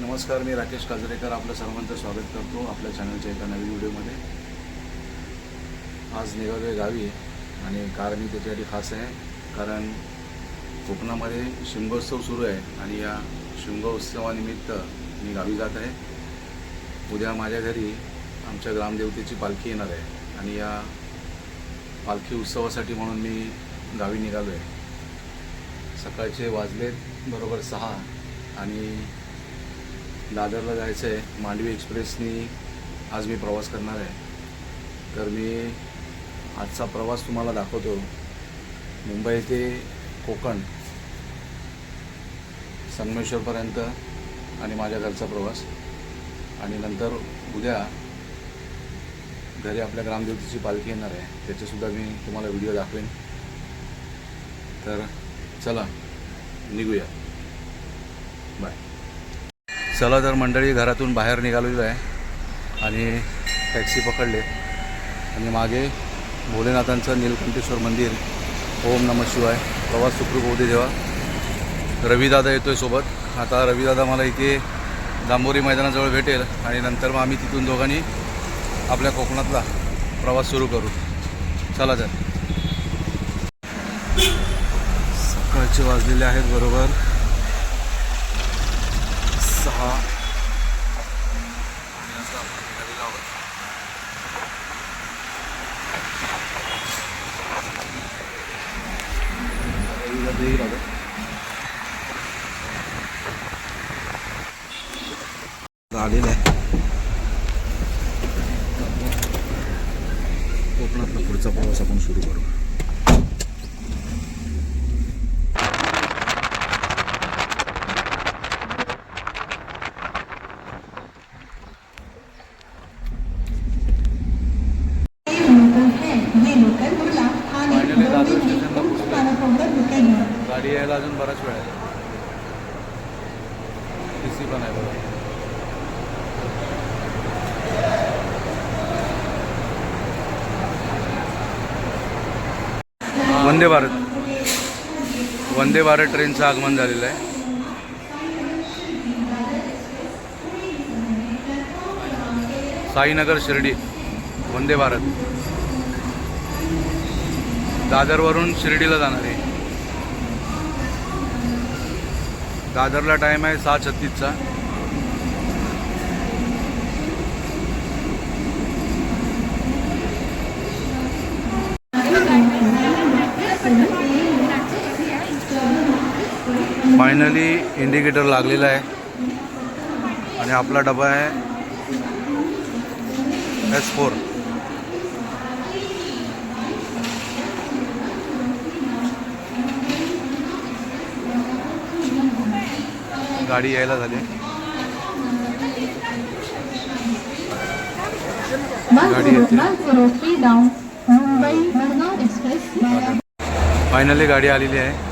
नमस्कार मी राकेश काजरेकर. आपलं सर्वांचं स्वागत करतो आपल्या चॅनलच्या एका नवीन व्हिडिओमध्ये. आज निघालोय आहे गावी आणि कार मी त्याच्यासाठी खास आहे कारण कोकणामध्ये शिमगोत्सव सुरू आहे आणि या शिमगोत्सवानिमित्त मी गावी जात आहे. उद्या माझ्या घरी आमच्या ग्रामदेवतेची पालखी येणार आहे आणि या पालखी उत्सवासाठी म्हणून मी गावी निघालो आहे सकाळचे वाजलेत बरोबर सहा आणि दादरला जायचं आहे मांडवी एक्सप्रेसनी आज मी प्रवास करणार आहे. तर मी आजचा प्रवास तुम्हाला दाखवतो. मुंबई ते कोकण संगमेश्वरपर्यंत आणि माझ्या घरचा प्रवास. आणि नंतर उद्या घरी आपल्या ग्रामदेवतेची पालखी येणार आहे. त्याचेसुद्धा मी तुम्हाला व्हिडिओ दाखवेन. तर चला निघूया. बाय. चला तर मंडळी घरातून बाहेर निघालेलो आहे आणि टॅक्सी पकडले. आणि मागे भोलेनाथांचं नीलकंठेश्वर मंदिर. ओम नम शिवाय. प्रवास सुखरूप होऊ दे देवा. येतो आहे सोबत. आता रविदादा मला इथे जांभोरी मैदानाजवळ भेटेल. आणि नंतर मग आम्ही तिथून दोघांनी आपल्या कोकणातला प्रवास सुरू करू. चला तर. सकाळचे वाजलेले आहेत बरोबर. सहा आणि आता आपण निघालेलो आहोत. रविवार येईल आता. आता आलेलं आहे कोकणातला पुढचा प्रवास आपण सुरू करू Finally दादर स्टेशनला पोहोचलो. गाडी यायला अजून बराच वेळ आहे टी सी पण आहे बघा वंदे भारत. वंदे भारत ट्रेनचं आगमन झालेलं आहे. साईनगर शिर्डी वंदे भारत. दादरवरून शिर्डीला जाणार आहे. दादरला टाईम आहे सहा छत्तीसचा. फायनली इंडिकेटर लागलेला आहे. आणि आपला डबा आहे एस फोर गाडी यायला झाली. गाडी येते. फायनली गाडी आलेली आहे.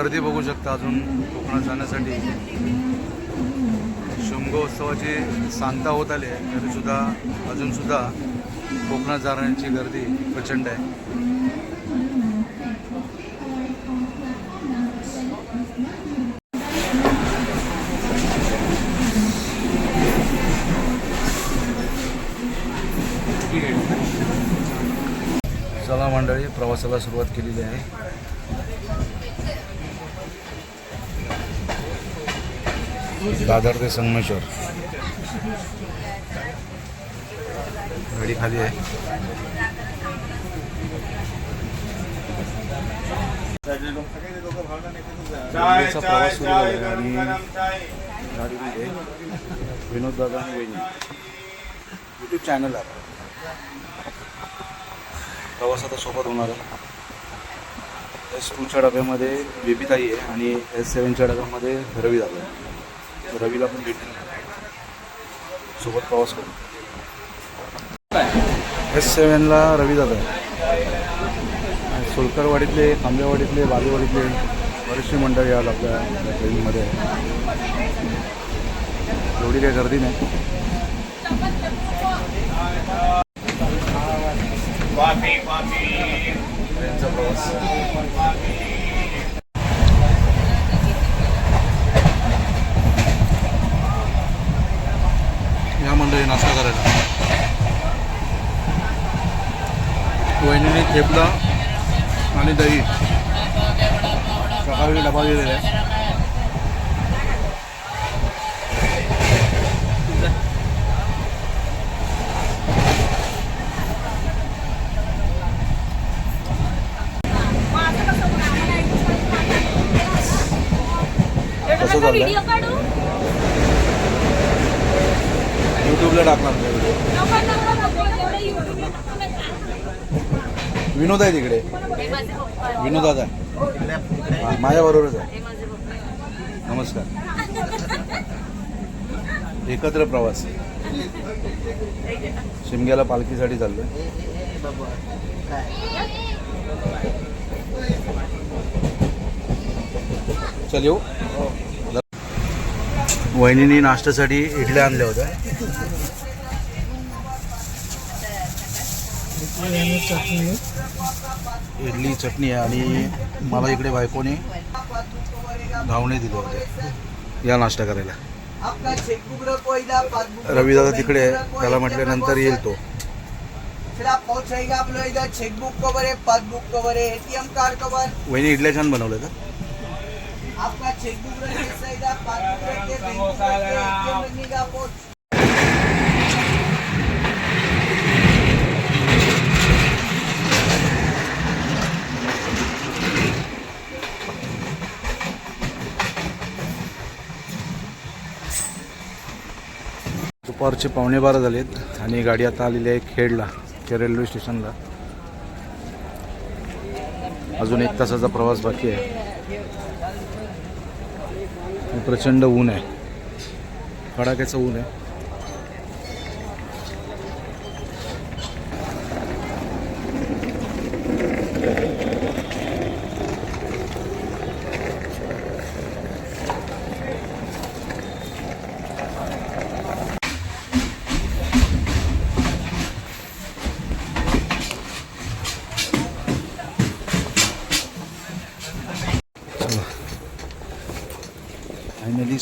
गर्दी बघू शकता अजून कोकणात जाण्यासाठी. शिमगोत्सवाची सांगता होत आली आहे तरीसुद्धा अजूनसुद्धा कोकणात जाणाऱ्यांची गर्दी प्रचंड आहे. चला मंडळी प्रवासाला सुरुवात केलेली आहे. दादर ते संगमेश्वर. गाडी खाली आहे. प्रवास सुरू आहे आणि गाडीमध्ये विनोद दादा आणि वहिनी. यूट्यूब चॅनल आहे. प्रवास आता सोबत होणार आहे. एस टूच्या डब्यामध्ये बेबीताई आहे आणि एस सेवनच्या डब्यामध्ये रवी दादा आहे. रवीला पण भेटेल. सोबत प्रवास करू. एस सेवनला रवी दादा आहे. सोलकरवाडीतले आंबेवाडीतले बालेवाडीतले बरेचसे मंडळी आज आपल्या ट्रेनमध्ये एवढी काही गर्दी नाही. ट्रेनचा प्रवास. या मंडळी नाश्ता करायला वहिनीने थेपला आणि दही सकाळी डबा दिलेला आहे कसं चाललंय व्हिडिओ काढू यूट्यूबला टाकणार मी व्हिडिओ नको, नको, नको, एवढं YouTube ला टाकू टाकणार विनोद आहे तिकडे. हे आहे. विनोद दादा माझ्या बरोबरच आहे. नमस्कार. एकत्र प्रवास. शिमग्याला पालखीसाठी चाललोय. चल येऊ. वहिनीने नाश्त्यासाठी इडल्या आणल्या होत्या. इडली चटणी आणि मला इकडे बायकोने धावणे दिले होते या नाश्ता करायला. रविदादा तिकडे त्याला म्हटल्यानंतर येईल तो. Chequebook cover passbook cover card cover वहिनी इडल्या छान बनवलं का? आपका चेकबुक इधर पासबुक पहुंच दुपारचे पावणे बारा झालेत आणि गाडी आता आलेली आहे खेडला त्या रेल्वे स्टेशनला. अजून एक तासाचा प्रवास बाकी आहे. प्रचंड ऊन आहे. कडाक्याचं ऊन आहे.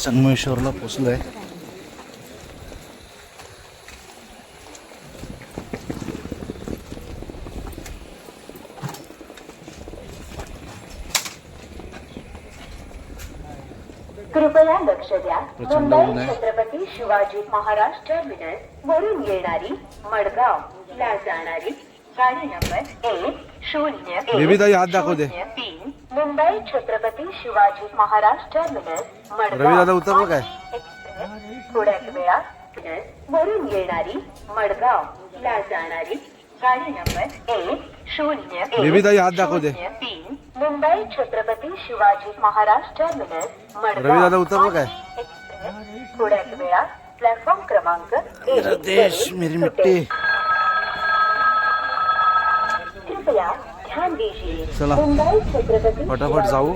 संगमेश्वरला पोचलो आहे कृपया लक्ष द्या मुंबई. छत्रपती शिवाजी महाराज टर्मिनस वरून येणारी मडगाव ला जाणारी गाडी नंबर एक शून्य एक, बेबीताई, हात दाखव दे. शून्य तीन मुंबई छत्रपती शिवाजी महाराज टर्मिनस मडगाव रवी दादा उतरलो काय? एक्सप्रेस थोड्याच वरून येणारी मडगाव ला जाणारी गाडी नंबर एक शून्य हात दाखव दे. तीन मुंबई छत्रपती शिवाजी महाराज टर्मिनस मडगाव दादा उतरलो काय? एक्सप्रेस थोड्याच प्लॅटफॉर्म क्रमांक एक देश मेरी मिट्टी कृपया चला. फटाफट जाऊ.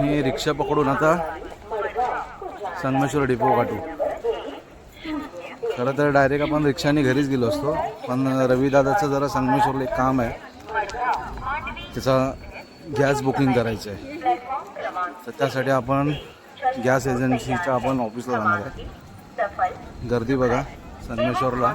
मी रिक्षा पकडून आता संगमेश्वर डिपो गाठू. खरं तर डायरेक्ट आपण रिक्षाने घरीच गेलो असतो. पण रविदादाचं जरा संगमेश्वरला एक काम आहे. त्याचा गॅस बुकिंग करायचं आहे तर त्यासाठी आपण गॅस एजन्सीच्या आपण ऑफिसला जाणार आहे. गर्दी बघा. संगमेश्वरला.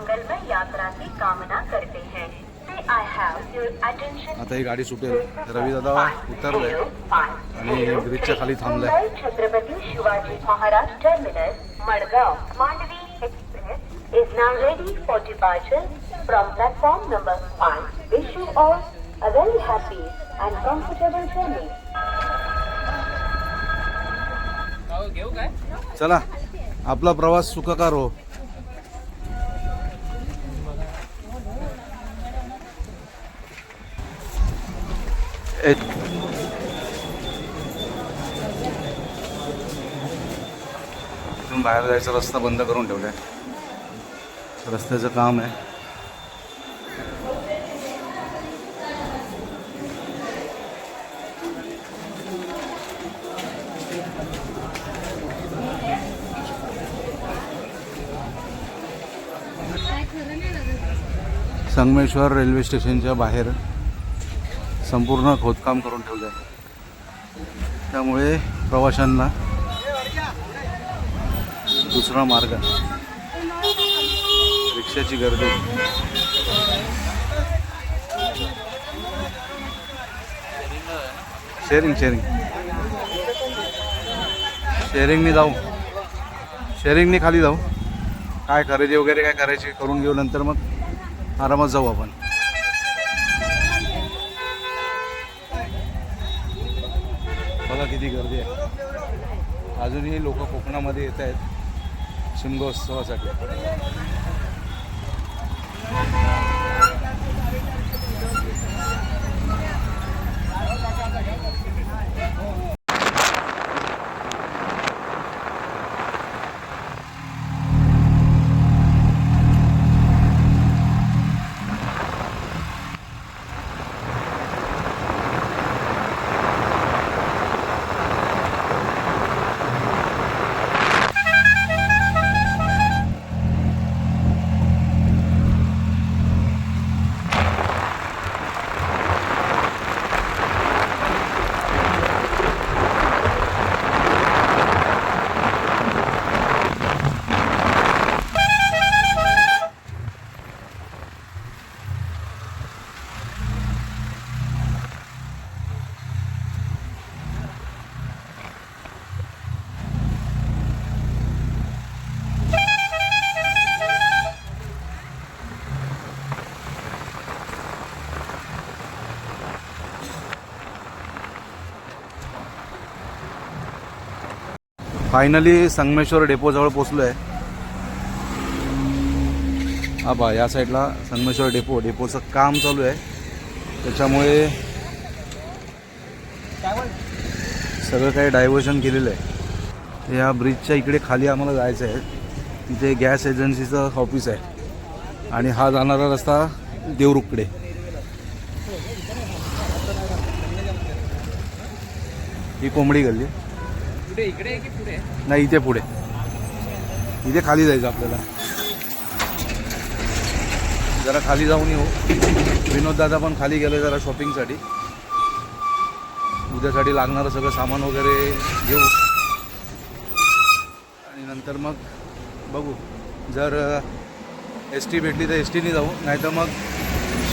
आता ही गाडी सुटेल. रवी दादा उतरलोय आणि ब्रिजच्या खाली थांबलाय Chhatrapati Shivaji Maharaj terminus express is now ready for departure from platform number five wish you all happy and comfortable journey चला. आपला प्रवास सुखकार हो. एक इथून बाहेर जायचा रस्ता बंद करून ठेवलाय. रस्त्याचं काम आहे. संगमेश्वर रेल्वे स्टेशनच्या बाहेर संपूर्ण खोदकाम करून ठेवलं आहे त्यामुळे प्रवाशांना दुसरा मार्ग रिक्षाची गर्दी. शेअरिंग शेअरिंग शेअरिंगनी जाऊ. शेअरिंगनी खाली जाऊ. काय खरेदी वगैरे काय करायची करून घेऊ नंतर मग आरामात जाऊ आपण. बघा किती गर्दी आहे? अजूनही लोक कोकणामध्ये येत आहेत. शिमगोत्सवासाठी. फायनली संगमेश्वर डेपोजवळ पोचलो आहे हा बा या साईडला संगमेश्वर डेपो डेपोचं काम चालू आहे. त्याच्यामुळे सगळं काही डायव्हर्शन केलेलं आहे. या ब्रिजच्या इकडे खाली आम्हाला जायचं आहे. तिथे गॅस एजन्सीचं ऑफिस आहे. आणि हा जाणारा रस्ता देवरुखकडे. ही कोंबडी गल्ली. पुढे इकडे की पुढे? नाही इथे पुढे. इथे खाली जायचं आपल्याला. जरा खाली जाऊन येऊ. विनोद दादा पण खाली गेले जरा शॉपिंगसाठी उद्यासाठी लागणारं सगळं सामान वगैरे घेऊ. आणि नंतर मग बघू. जर एस टी भेटली तर एस टीने जाऊ. नाही तर मग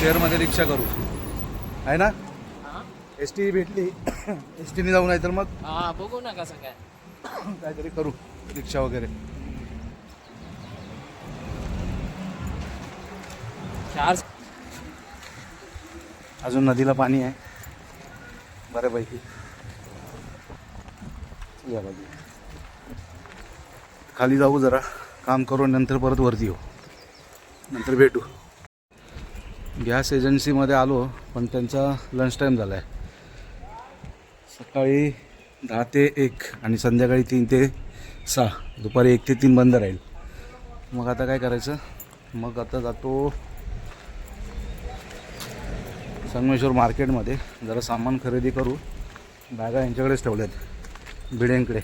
शेअरमध्ये रिक्षा करू. आहे ना? एस टी भेटली एस टीने जाऊ नाही तर मग हा बघू ना कसं काय काहीतरी करू रिक्षा वगैरे. चार अजून नदीला पाणी आहे. बऱ्यापैकी. या बाजू खाली जाऊ जरा काम करू नंतर परत वरती येऊ. नंतर भेटू. गॅस एजन्सीमध्ये आलो पण त्यांचा लंच टाईम झाला आहे सकाळी दहा ते एक आणि संध्याकाळी तीन ते सहा. दुपारी एक ते तीन बंद राहील. मग आता काय करायचं? मग आता जातो संगमेश्वर मार्केटमध्ये. जरा सामान खरेदी करू. बॅगा यांच्याकडेच ठेवल्यात भिड्यांकडे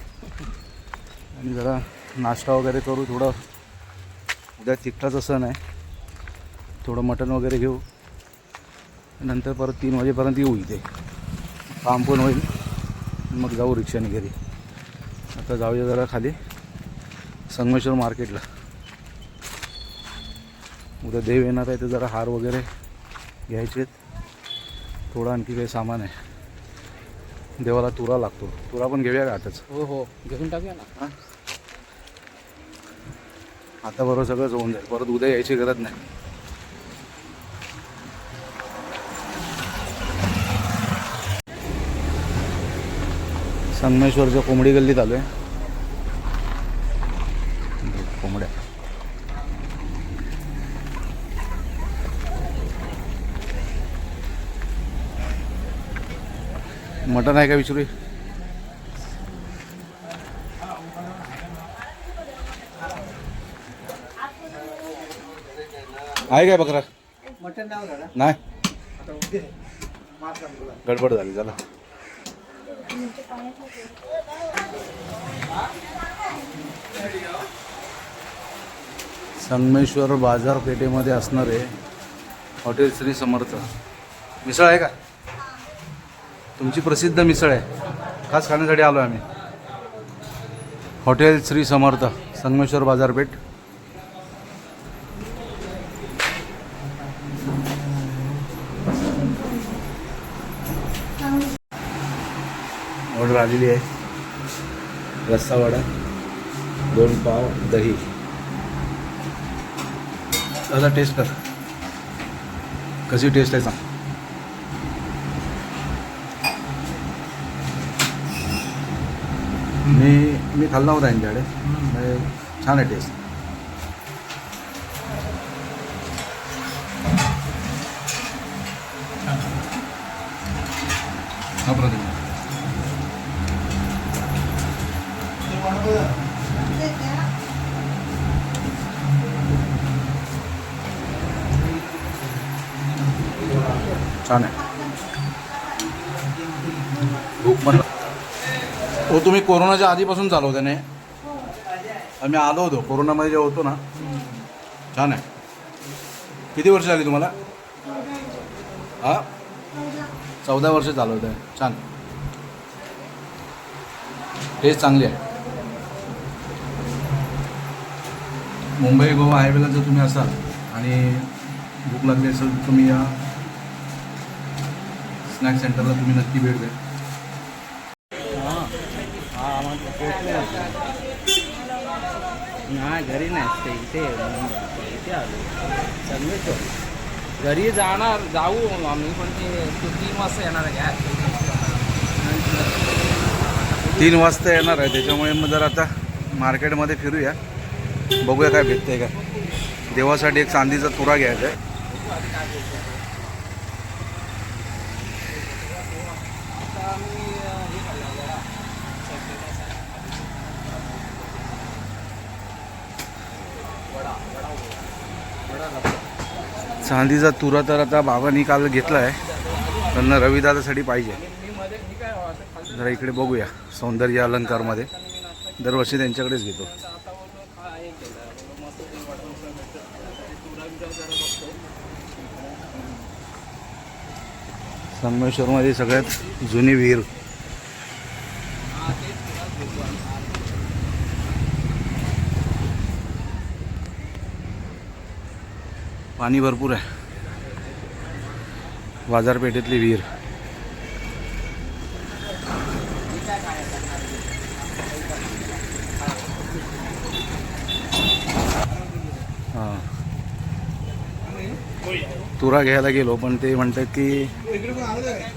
आणि जरा नाश्ता वगैरे करू. थोडं उद्या तिखटाचा सण आहे. थोडं मटण वगैरे घेऊ. नंतर परत तीन वाजेपर्यंत येऊ इथे. काम पण होईल. मग जाऊ रिक्षाने घरी. आता जाऊया जरा खाली. संगमेश्वर मार्केटला. उद्या देव येणार आहे तर जरा हार वगैरे घ्यायचे आहेत थोडं आणखी काही सामान आहे. देवाला तुरा लागतो. तुरा पण घेऊया का आताच? हो हो. घेऊन टाकूया ना. आता बरोबर सगळंच होऊन जाईल. परत उद्या यायची गरज नाही. संगमेश्वरच्या कोंबडी गल्लीत आलो आहे कोंबड्या. मटण आहे का विचारू आहे काय बकरा? मटन नाही. गडबड झाली चला. संगमेश्वर बाजारपेठेमध्ये असणारे हॉटेल श्री समर्थ. मिसळ आहे का? तुमची प्रसिद्ध मिसळ आहे. खास खाण्यासाठी आलो आम्ही. हॉटेल श्री समर्थ संगमेश्वर बाजारपेठ. आलेली आहे. रस्सा वडा दोन पाव दही. दादा टेस्ट कर. कशी टेस्ट आहे सांग. मी मी खाल्ला होता यांच्याकडे. छान आहे टेस्ट हा प्रतिमा छान आहे. भूक पण हो तुम्ही कोरोनाच्या आधीपासून चालवते नाही आम्ही आलो होतो. कोरोनामध्ये जेव्हा होतो ना छान आहे. किती वर्ष झाली तुम्हाला? हा? चौदा वर्ष चालवत आहे छान. टेस्ट चांगली आहे. मुंबई गोवा हायवेला जर तुम्ही असाल आणि भूक लागली असेल तर तुम्ही या. स्नॅक सेंटरला तुम्ही नक्की भेट द्या. नाही घरी नाही इथे. इथे आलो. संगमेश्वर घरी जाणार जाऊ आम्ही पण ते तू तीन वाजता येणार आहे काय तीन वाजता येणार आहे त्याच्यामुळे मग जर आता मार्केटमध्ये फिरूया. बघूया काय भेटतंय का. देवासाठी एक चांदीचा तुरा घ्यायचा आहे. चांदीचा तुरा तर आता बाबांनी काल घेतला आहे त्यांना रविदादासाठी पाहिजे. जरा इकडे बघूया सौंदर्य अलंकारमध्ये. दरवर्षी त्यांच्याकडेच घेतो. संगमेश्वरमध्ये सगळ्यात जुनी विहीर. पाणी भरपूर आहे. बाजारपेठेतली विहीर. हां. तुरा घ्यायला गेलो पण ते म्हणतात की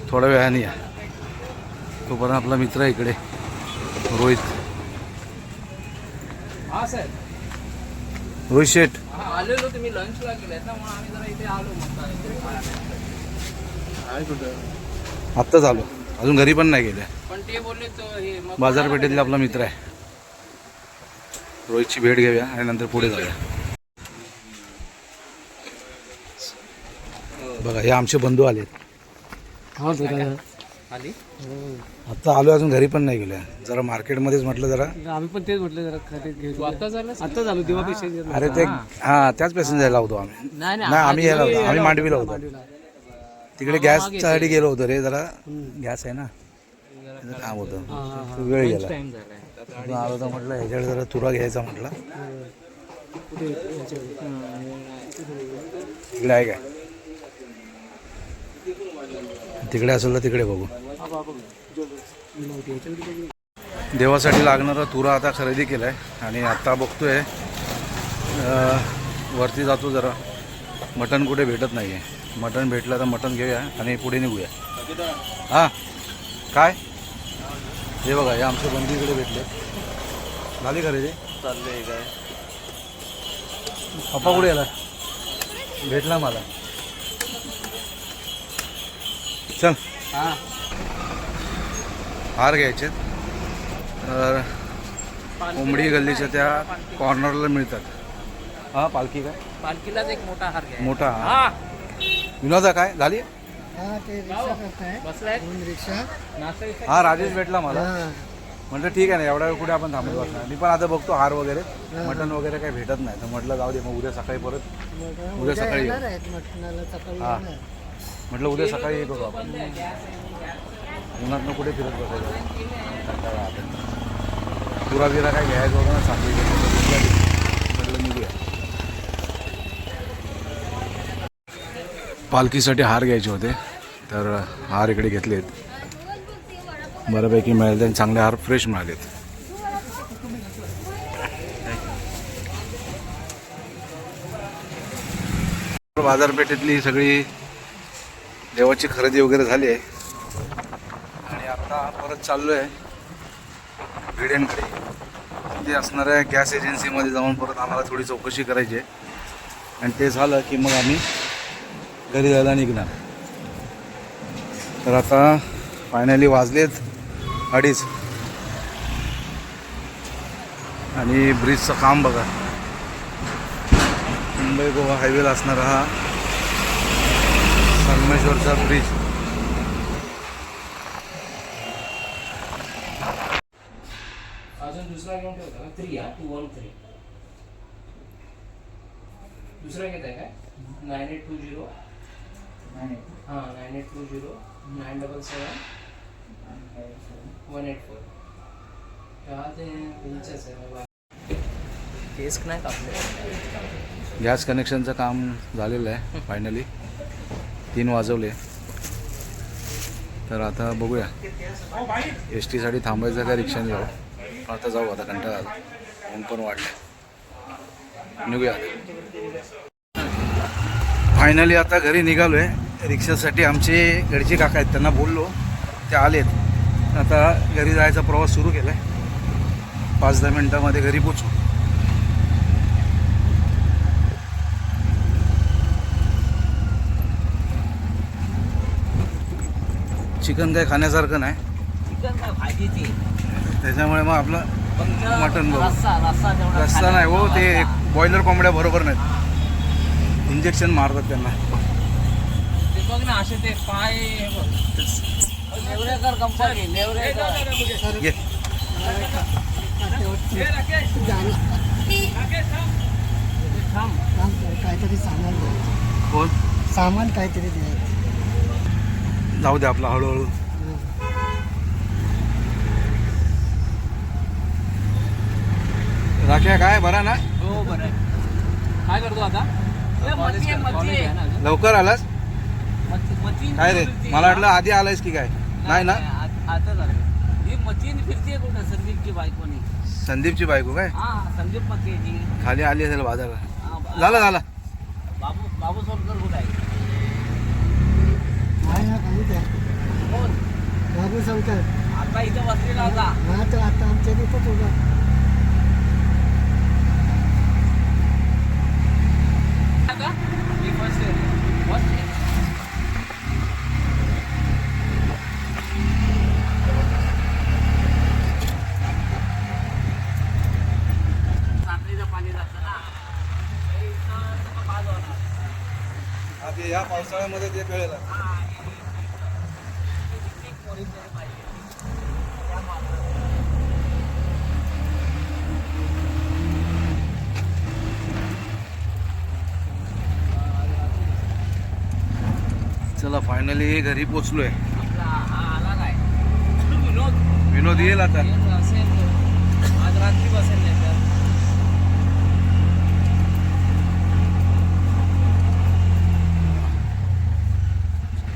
थोड्या वेळाने या. तोपर्यंत आपला मित्र आहे इकडे रोहित. हा सर रोहित शेठ. आलेलो तुम्ही लंचला गेलात ना म्हणून आम्ही जरा इथे आलो मग आत्ताच आलो. अजून घरी पण नाही गेल्या पण ते बोलले तो हे मग बाजारपेठेतला आपला मित्र आहे. रोहितची भेट घेऊया आणि नंतर पुढे जाऊया. बघा हे आमचे बंधू आले आली? आता आलो अजून घरी पण नाही गेल्या. जरा मार्केटमध्येच म्हटलं जरा. आम्ही पण तेच म्हटलं जरा खरेदी घेऊ आता झालं आता झालो तेव्हा पैसे अरे ते हा त्याच पॅसेंजरला होतो आम्ही. नाही नाही आम्ही यायला होतो आम्ही मांडवीला होतो तिकडे गॅससाठी गेलो होतो रे जरा गॅस आहे ना. काम होतं. वेळ गेला. आलो तर म्हटलं ह्याच्याकडे जरा तुरा घ्यायचा म्हटलं. तिकडे आहे? काय तिकडे असेल तर तिकडे बघू. देवासाठी लागणारा तुरा आता खरेदी केला आहे आणि आत्ता बघतोय वरती जातो जरा. मटण कुठे भेटत नाही आहे मटण भेटलं तर मटण घेऊया आणि पुढे निघूया. हां काय? हे बघा हे आमचे बंदी इकडे भेटले. झाली खरेदी? चाललंय काय? पप्पा कुठे गेला? भेटला मला. चल. हा. हार घ्यायचे. तर कोंबडी गल्लीच्या त्या कॉर्नरला मिळतात. हा पालखी काय? पालखीलाच एक मोठा हार घ्या मोठा हा. विनोदा काय? झाली? हा राजेश भेटला मला. म्हटलं ठीक आहे ना एवढा वेळ कुठे आपण थांबत बसणार? मी पण आता बघतो हार वगैरे. मटण वगैरे काही भेटत नाही. तर म्हटलं जाऊ दे मग उद्या सकाळी परत उद्या सकाळी. हा. म्हटलं उद्या सकाळी करू आपण. उन्हातनं कुठे फिरत बसायचं? कंटाळा आता. पुरा बिरा काय घ्यायचं होतं ना सांगली म्हटलं निघूया. पालखीसाठी हार घ्यायचे होते तर हार इकडे घेतलेत. बऱ्यापैकी मिळाले आणि चांगले हार फ्रेश मिळालेत. बाजारपेठेतली सगळी देवाची खरेदी वगैरे झाली आहे. आता परत चाललो आहे भिडेंकडे. तिथे असणाऱ्या गॅस एजन्सीमध्ये जाऊन परत आम्हाला थोडी चौकशी करायची आहे. आणि ते झालं की मग आम्ही घरी जायला निघणार. तर आता फायनली वाजलेत अडीच. आणि ब्रिजचं काम बघा. मुंबई गोवा हायवेला असणारा हा संगमेश्वरचा ब्रिज अजून दुसरा घेऊन ठेवता? का थ्री हा. टू वन थ्री दुसरा घेत आहे काय नाईन एट टू झिरो हां nine eight two zero nine double seven one eight four हा केस नाही कापले. गॅस कनेक्शनचं काम झालेलं आहे फायनली तीन वाजवले. तर आता बघूया. एस टीसाठी थांबायचं का रिक्षाने जाऊ? आता जाऊ आता कंटाळा आला. ऊन पण वाढलं निघूया फायनली आता घरी निघालो आहे रिक्षासाठी आमचे घरचे काका आहेत त्यांना बोललो. ते आलेत. आता घरी जायचा प्रवास सुरू केला आहे पाच दहा मिनटामध्ये घरी पोचू. चिकन काय खाण्यासारखं नाही. त्याच्यामुळे मग आपलं मटण बघू. रस्सा रस्ता नाही हो ते बॉयलर कोंबड्या बरोबर नाहीत. इंजेक्शन मारतात त्यांना. ते बघ ना असे ते पाय बघ. नेवरेकर कंपनी नेवरेकर ये. काहीतरी सामान कोण? सामान काहीतरी द्यायचं. जाऊ दे आपला हळूहळू. राख्या काय? बरा ना? हो बरं काय करतो आता? ए, मच्छी आहे, मच्छी. आहे. लवकर आलास? मच्छी- मच्छी काय रे. मला वाटलं आधी आलायस की काय? नाही ना? आ- आता झालं. ही मच्छी फिरते कुठं? संदीपची बायकोनी. संदीपची बायको काय? हा संदीप मच्छीची खाली आली असेल बाजारात. हा, बा- झालं झालं. बाबू बाबू सोनकर कुठं आहे? आहे. ना कोण? बाबू शंकर आता इथं बसलेला होता. हा तर आता आमच्या तिथंच उभा आता मी फर्स्ट इयर फर्स्ट इयर चांदणीचं पाणी जातं ना ते इथं सगळं बाद होणार. आधी या पावसाळ्यामध्ये ते कळेल चला फायनली घरी पोचलोय. हा विनोद. विनोद येईल आता. आज रात्री बसेल नाही तर.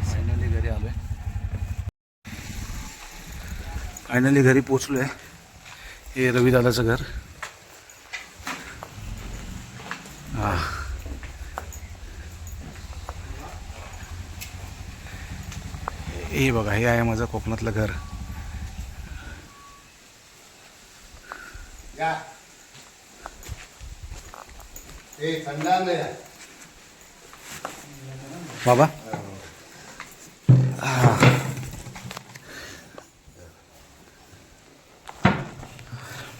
फायनली घरी आलोय. फायनली घरी पोचलोय. हे रविदादाचं घर. हा हे बघा हे आहे माझं कोकणातलं घर. बाबा? हा.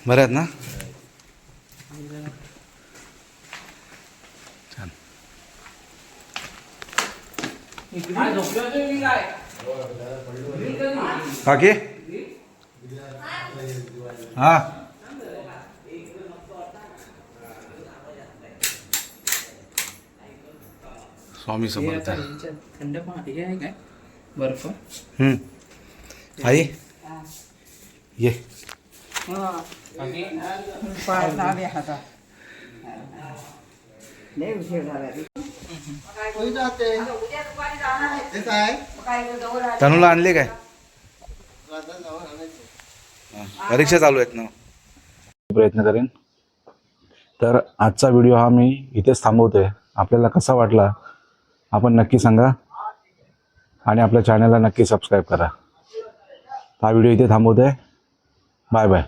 बरं आहेत ना? छान. काय झोपले होते मी काय काकी हा स्वामी हे समर्थ आता ह्याच्यात थंड पाणी हे आहे काय बर्फ हम्म. आई ये बाकी तनुला आणले काय? हा, परीक्षा चालू आहेत ना. प्रयत्न करेन. तर आजचा व्हिडिओ हा मी इथेच थांबवतोय. आपल्याला कसा वाटला आपण नक्की सांगा. आणि आपल्या चॅनलला नक्की सबस्क्राईब करा. हा व्हिडिओ इथे थांबवतोय. Bye bye